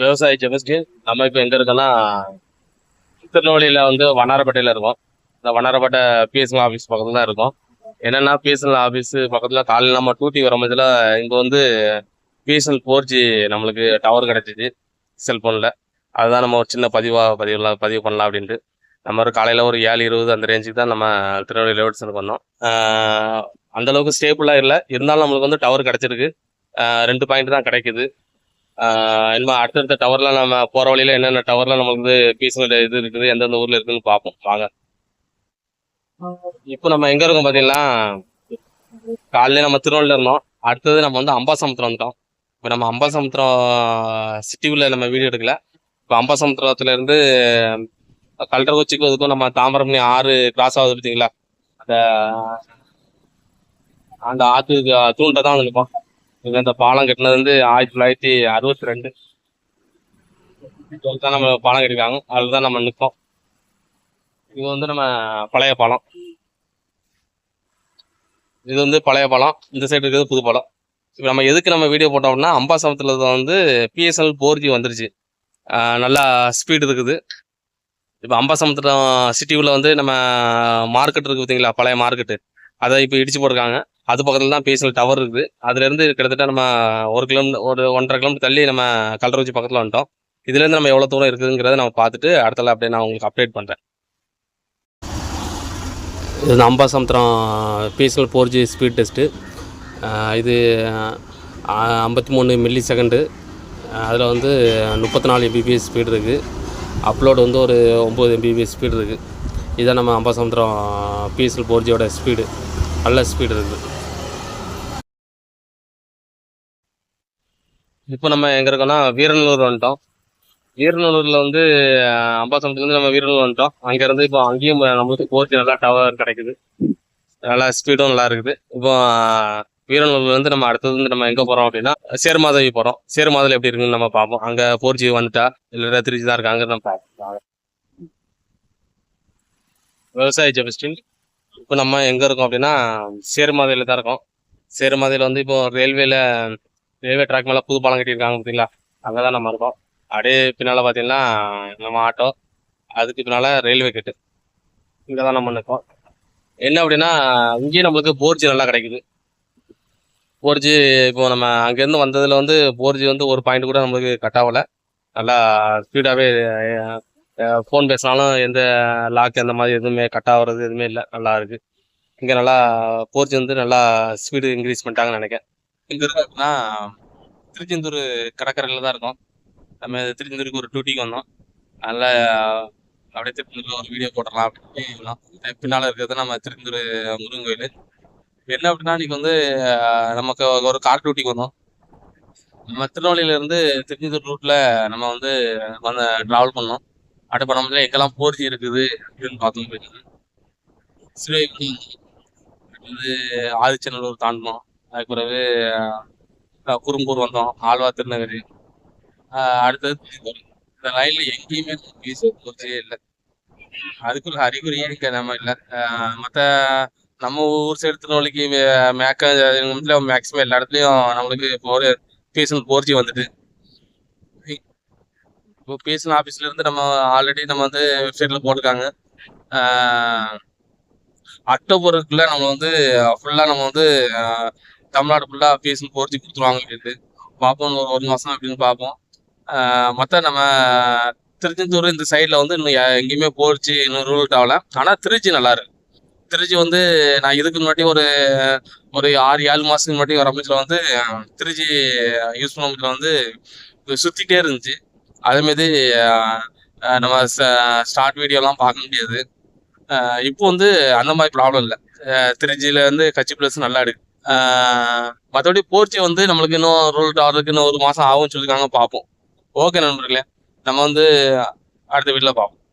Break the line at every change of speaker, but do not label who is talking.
விவசாயி ஜெபஸ்டி நம்ம இப்போ எங்கே இருக்கோன்னா திருநெல்வேலியில் வந்து வண்ணாரப்பேட்டையில் இருக்கோம். இந்த வண்ணாரப்பேட்டை பிஎஸ்எல் ஆஃபீஸ் பக்கத்தில் தான் இருக்கோம். என்னென்னா பிஎஸ்எல் ஆஃபீஸ் பக்கத்தில் காலையில் நம்ம டூட்டி வரும்போதில் இங்கே வந்து பிஎஸ்எல் ஃபோர் ஜி நம்மளுக்கு டவர் கிடச்சிது செல்ஃபோனில் அதுதான் நம்ம ஒரு சின்ன பதிவாக பதிவுலாம் பதிவு பண்ணலாம் அப்படின்ட்டு. நம்ம ஒரு காலையில் ஒரு ஏழு இருபது அந்த ரேஞ்சுக்கு தான் நம்ம திருநெல்வேலி லேவுட்ஸுக்கு வந்தோம். அந்தளவுக்கு ஸ்டேபிளாக இல்லை. இருந்தாலும் நம்மளுக்கு வந்து டவர் கிடச்சிருக்கு. ரெண்டு பாயிண்ட் தான் கிடைக்குது. ஆஹ் இனிமே அடுத்தடுத்த டவர்லாம் நம்ம போற வழியில என்னென்ன டவர்லாம் நம்மளுக்கு வந்து பீஸ்மெண்ட் இது இருக்குது எந்தெந்த ஊர்ல இருக்குன்னு பார்ப்போம். வாங்க. இப்போ நம்ம எங்க இருக்கோம் பாத்தீங்கன்னா காலையில நம்ம திருவள்ளுவர் இருந்தோம். அடுத்தது நம்ம வந்து அம்பாசமுத்திரம் வந்துட்டோம். இப்போ நம்ம அம்பாசமுத்திரம் சிட்டிக்குள்ள நம்ம வீடு எடுக்கல. இப்போ அம்பாசமுத்திரத்துல இருந்து கல்டர்கொச்சிக்கு அதுக்கும் நம்ம தாமிரபரணி ஆறு கிராஸ் ஆகுது பார்த்தீங்களா? அந்த அந்த ஆற்று தூண்ட தான் வந்து நிற்போம் இது இந்த பாலம் கட்டினது வந்து ஆயிரத்தி தொள்ளாயிரத்தி அறுபத்தி ரெண்டு தான் நம்ம பாலம் கட்டிருக்காங்க அதில் தான் நம்ம நிற்போம் இது வந்து நம்ம பழைய பாலம். இது வந்து பழைய பாலம். இந்த சைடு இருக்கிறது புது பாலம். இப்போ நம்ம எதுக்கு நம்ம வீடியோ போட்டோம் அப்படின்னா அம்பாசமத்தில் வந்து பிஎஸ்எல் ஃபோர் ஜி வந்துருச்சு. நல்லா ஸ்பீடு இருக்குது. இப்போ அம்பாசமுத்திரம் உள்ள வந்து நம்ம மார்க்கெட் இருக்குது பார்த்தீங்களா? பழைய மார்க்கெட்டு அதை இப்போ இடிச்சு போட்டிருக்காங்க. அது பக்கத்தில் தான் பிஎஸ்எல் டவர் இருக்குது. அதுலேருந்து கிட்டத்தட்ட நம்ம ஒரு கிலோமீட்டர் ஒரு ஒன்றரை கிலோமீட்டர் தள்ளி நம்ம கல்றவச்சி பக்கத்தில் வந்துட்டோம். இதுலேருந்து நம்ம எவ்வளோ தூரம் இருக்குதுங்கிறத நம்ம பார்த்துட்டு அடுத்தல அப்படியே நான் உங்களுக்கு அப்டேட் பண்ணுறேன் இது Ambasamudram BSNL four G speed test இது ஐம்பத்தி மூணு மில்லி செகண்டு அதில் வந்து முப்பத்தி நாலு எம்பிபிஎஸ் ஸ்பீடு இருக்குது அப்லோடு வந்து ஒரு ஒம்பது எம்பிபிஎஸ் ஸ்பீடு இருக்குது இதான் நம்ம அம்பாசமுத்திரம் பிஎஸ்எல் ஃபோர் ஜியோட ஸ்பீடு நல்ல ஸ்பீடு இருக்குது இப்போ நம்ம எங்கே இருக்கோம்னா வீரநல்லூர் வந்துட்டோம். வீரநல்லூரில் வந்து அம்பாசமத்துலேருந்து நம்ம வீரநல்லூர் வந்துட்டோம். அங்கேருந்து இப்போ அங்கேயும் நம்மளுக்கு ஃபோர் ஜி நல்லா டவர் கிடைக்குது. நல்லா ஸ்பீடும் நல்லா இருக்குது. இப்போ வீரநல்லூர்லேருந்து நம்ம அடுத்தது வந்து நம்ம எங்கே போகிறோம் அப்படின்னா சேர்மாதவி போகிறோம் சேர்மாதவி எப்படி இருக்குன்னு நம்ம பார்ப்போம். அங்கே ஃபோர் ஜி வந்துட்டா இல்லை த்ரீ ஜி தான் இருக்காங்க நம்ம பார்ப்போம். விவசாய ஜெபஸ்டின் இப்போ நம்ம எங்கே இருக்கோம் அப்படின்னா சேர்மாதையில் தான் இருக்கோம். சேர்மாதையில் வந்து இப்போ ரயில்வேல ரயில்வே ட்ராக் மேலே புது பாலம் கட்டியிருக்காங்க பார்த்தீங்களா? அங்கே தான் நம்ம இருக்கோம். அப்படியே பின்னால் பார்த்தீங்கன்னா நம்ம ஆட்டோ அதுக்கு பின்னால் ரயில்வே கேட்டு இங்கே தான் நம்ம நிற்கோம். என்ன அப்படின்னா இங்கேயும் நம்மளுக்கு போர்ஜி நல்லா கிடைக்குது. ஃபோர் ஜி இப்போ நம்ம அங்கேருந்து வந்ததில் வந்து போர்ஜி வந்து ஒரு பாயிண்ட் கூட நம்மளுக்கு கட் ஆகலை. நல்லா ஸ்பீடாகவே ஃபோன் பேசினாலும் எந்த லாக் அந்த மாதிரி எதுவுமே கட் ஆகிறது எதுவுமே இல்லை. நல்லா இருக்குது இங்கே நல்லா போர்ஜி வந்து நல்லா ஸ்பீடு இன்க்ரீஸ் பண்ணிட்டாங்கன்னு நினைக்கிறேன். இங்கே இருக்கு அப்படின்னா திருச்செந்தூர் கடற்கரையில் தான் இருக்கோம். நம்ம திருச்செந்தூருக்கு ஒரு டூட்டிக்கு வந்தோம். அதனால் அப்படியே திருச்செந்தூரில் ஒரு வீடியோ போடலாம் அப்படின்னு பின்னால் இருக்கிறது நம்ம திருச்செந்தூர் முருகன் கோயில். என்ன அப்படின்னா இன்னைக்கு வந்து நமக்கு ஒரு கார் டியூட்டிக்கு வந்தோம். நம்ம திருநெல்வேலியில இருந்து திருச்செந்தூர் ரூட்ல நம்ம வந்து வந்து டிராவல் பண்ணோம். அப்படி பண்ணும்போது எங்கெல்லாம் போர்ஜி இருக்குது அப்படின்னு பார்த்தோம். போயிட்டு ஸ்ரீவைகுண்டம் வந்து ஆதிச்சநல்லூர் தாண்டினோம். அதுக்கு பிறகு குறும்பூர் வந்தோம் ஆழ்வா திருநகரி. அடுத்தது இந்த ரயில்ல எங்கேயுமே போர்ஜியே இல்லை. அதுக்குள்ள அறிகுறியே இருக்க நம்ம இல்லை. மற்ற நம்ம ஊர் சைடு திருநெல்வேலிக்கு மேக்க மேக்ஸிமம் எல்லா இடத்துலையும் நம்மளுக்கு போர் ஒரு பிஎஸ்என் ஃபோர் ஜி வந்துட்டு. இப்போ பிஎஸ்என் ஆஃபீஸ்ல இருந்து நம்ம ஆல்ரெடி நம்ம வந்து வெப்சைட்ல போட்டிருக்காங்க. அக்டோபருக்குள்ள நம்ம வந்து ஃபுல்லா நம்ம வந்து தமிழ்நாடு ஃபுல்லாக ஃபீஸ்னு போர்த்தி கொடுத்துருவாங்க அப்படின்ட்டு பார்ப்போம் ஒரு ஒரு மாதம் அப்படின்னு பார்ப்போம். மற்ற நம்ம திருச்செந்தூர் இந்த சைடில் வந்து இன்னும் எங்கேயுமே போர்ச்சி இன்னும் ரூல்ட் ஆகலை. ஆனால் திருச்சி நல்லா இருக்கு. திருச்சி வந்து நான் இதுக்கு முன்னாடி ஒரு ஒரு ஆறு ஏழு மாதத்துக்கு முன்னாடி வர அமைச்சில் வந்து திருச்சி யூஸ் பண்ண அமைச்சில் வந்து சுற்றிட்டே இருந்துச்சு. அதேமாரி நம்ம ஸ்டார்ட் வீடியோலாம் பார்க்க முடியாது. இப்போ வந்து அந்த மாதிரி ப்ராப்ளம் இல்லை. திருச்சியில் வந்து கட்சி பிளஸ் நல்லா எடுக்கு மற்றபடி போர்ச்சி வந்து நம்மளுக்கு இன்னும் ரூல் ஆகிறதுக்கு இன்னும் ஒரு மாதம் ஆகும்னு சொல்லியிருக்காங்க பார்ப்போம். ஓகே நண்பர்களே. நம்ம வந்து அடுத்த வீட்டில் பார்ப்போம்.